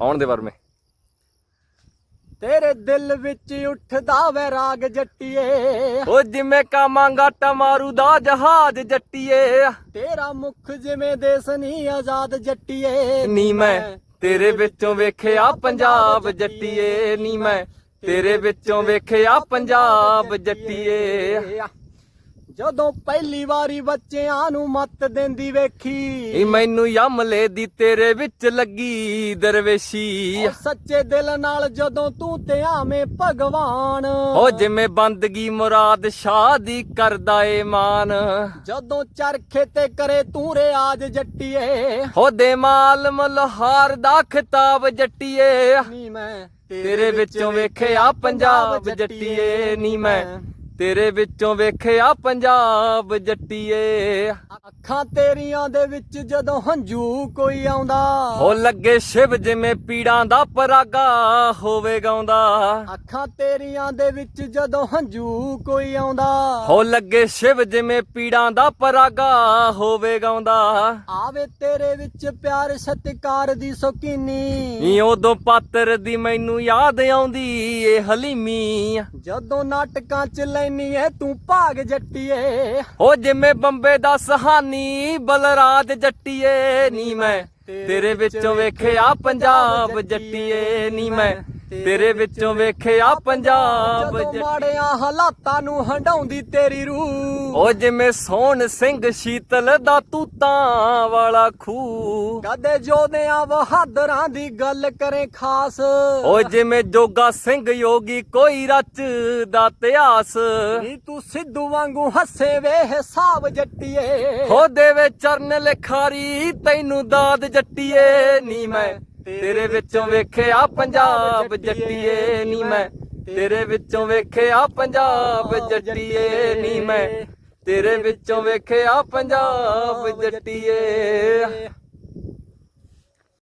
ਆਉਣ ਦੇ ਵਰਮੇ। ਤੇਰੇ ਦਿਲ ਵਿੱਚ ਉੱਠਦਾ ਵੈ ਰਾਗ ਜੱਟੀਏ। ਓ ਜਿਵੇਂ ਕਾਮਾਂਗਾ ਟਮਾਰੂ ਦਾ ਜਹਾਜ਼ ਜੱਟੀਏ। ਤੇਰਾ ਮੁਖ ਜਿਵੇਂ ਦੇਸ ਨਹੀਂ ਆਜ਼ਾਦ ਜੱਟੀਏ। ਨੀ ਮੈਂ ਤੇਰੇ ਵਿੱਚੋਂ ਵੇਖਿਆ ਪੰਜਾਬ ਜੱਟੀਏ। ਨੀ ਮੈਂ ਤੇਰੇ ਵਿੱਚੋਂ ਵੇਖਿਆ ਪੰਜਾਬ ਜੱਟੀਏ। ਜਦੋਂ ਪਹਿਲੀ ਵਾਰੀ ਬੱਚਿਆਂ ਨੂੰ ਮੱਤ ਦਿੰਦੀ ਈ ਵੇਖੀ ਮੈਨੂੰ ਯਮਲੇ ਦੀ ਤੇਰੇ ਵਿੱਚ ਲੱਗੀ ਦਰਵੇਸ਼ੀ। ਸੱਚੇ ਦਿਲ ਨਾਲ ਜਦੋਂ ਤੂੰ ਤੇ ਆਵੇਂ ਭਗਵਾਨ। ਓ ਜਿਵੇਂ ਬੰਦਗੀ ਮੁਰਾਦ ਸ਼ਾਹ ਦੀ ਕਰਦਾ ਏ ਮਾਨ। ਜਦੋਂ ਚਰਖੇ ਤੇ ਕਰੇ ਤੂੰ ਰਿਆਜ ਜੱਟੀਏ। ਹੋ ਦੇ ਮਾਲ ਮਲਹਾਰ ਦਾ ਖਿਤਾਬ ਜੱਟੀਏ। ਨੀ ਮੈਂ ਤੇਰੇ ਵਿੱਚੋਂ ਵੇਖਿਆ ਪੰਜਾਬ ਜੱਟੀਏ। ਨੀ ਮੈਂ ਤੇਰੇ ਵਿੱਚੋਂ ਵੇਖਿਆ ਪੰਜਾਬ ਜੱਟੀਏ। ਅੱਖਾਂ ਤੇਰੀਆਂ ਦੇ ਵਿੱਚ ਜਦੋਂ ਹੰਝੂ ਕੋਈ ਆਉਂਦਾ। ਹੋ ਲੱਗੇ ਸ਼ਿਵ ਜਿਵੇਂ ਪੀੜਾਂ ਦਾ ਪਰਾਗਾ ਹੋਵੇ ਗਾਉਂਦਾ। ਅੱਖਾਂ ਤੇਰੀਆਂ ਦੇ ਵਿੱਚ ਜਦੋਂ ਹੰਝੂ ਕੋਈ ਆਉਂਦਾ। ਹੋ ਲੱਗੇ ਸ਼ਿਵ ਜਿਵੇਂ ਪੀੜਾਂ ਦਾ ਪਰਾਗਾ ਹੋਵੇ ਗਾਉਂਦਾ। ਆਵੇ ਤੇਰੇ ਵਿੱਚ ਪਿਆਰ ਸਤਿਕਾਰ ਦੀ ਸ਼ੌਕੀਨੀ। ਉਦੋਂ ਪਾਤਰ ਦੀ ਮੈਨੂੰ ਯਾਦ ਆਉਂਦੀ ਏ ਹਲੀਮੀ। ਜਦੋਂ ਨਾਟਕਾਂ ਚ ਲੈਨੀ ਐ ਤੂੰ ਭਾਗ ਜੱਟੀਏ। ਹੋ ਜਿਵੇਂ ਬੰਬੇ ਦਾ ਸਹਾਨੀ ਬਲਰਾਜ ਜੱਟੀਏ ਨੀ ਮੈਂ ਤੇਰੇ ਵਿੱਚੋਂ ਵੇਖਿਆ ਪੰਜਾਬ ਜੱਟੀਏ ਨੀ ਮੈਂ ਤੇਰੇ ਵਿੱਚੋਂ ਵੇਖਿਆ ਪੰਜਾਬ ਜਦੋਂ ਮਾੜਿਆਂ ਹਾਲਾਤਾਂ ਨੂੰ ਹੰਡਾਉਂਦੀ ਤੇਰੀ ਰੂਹ। ਓ ਜਿਵੇਂ ਸੋਹਣ ਸਿੰਘ ਸ਼ੀਤਲ ਦਾ ਤੂਤਾਂ ਵਾਲਾ ਖੂਹ। ਕਦੇ ਜੋਧਿਆਂ ਬਹਾਦਰਾਂ ਦੀ ਗੱਲ ਕਰੇ ਖਾਸ। ਓ ਜਿਵੇਂ ਜੋਗਾ ਸਿੰਘ ਯੋਗੀ ਕੋਈ ਰਚਦਾ ਇਤਿਹਾਸ। ਨੀ ਤੂੰ ਸਿੱਧੂ ਵਾਂਗੂ ਹੱਸੇ ਵੇ ਹਿਸਾਬ ਜੱਟੀਏ। ਹੋ ਦੇਵੇ ਚਰਨ ਲਿਖਾਰੀ ਤੈਨੂੰ ਦਾਦ ਜੱਟੀਏ। ਨੀ ਮੈਂ ਤੇਰੇ ਵਿੱਚੋਂ ਵੇਖਿਆ ਪੰਜਾਬ ਜੱਟੀਏ ਨੀ ਮੈਂ। ਤੇਰੇ ਵਿੱਚੋਂ ਵੇਖਿਆ ਪੰਜਾਬ ਜੱਟੀਏ ਨੀ ਮੈਂ। ਤੇਰੇ ਵਿੱਚੋਂ ਵੇਖਿਆ ਪੰਜਾਬ ਜੱਟੀਏ।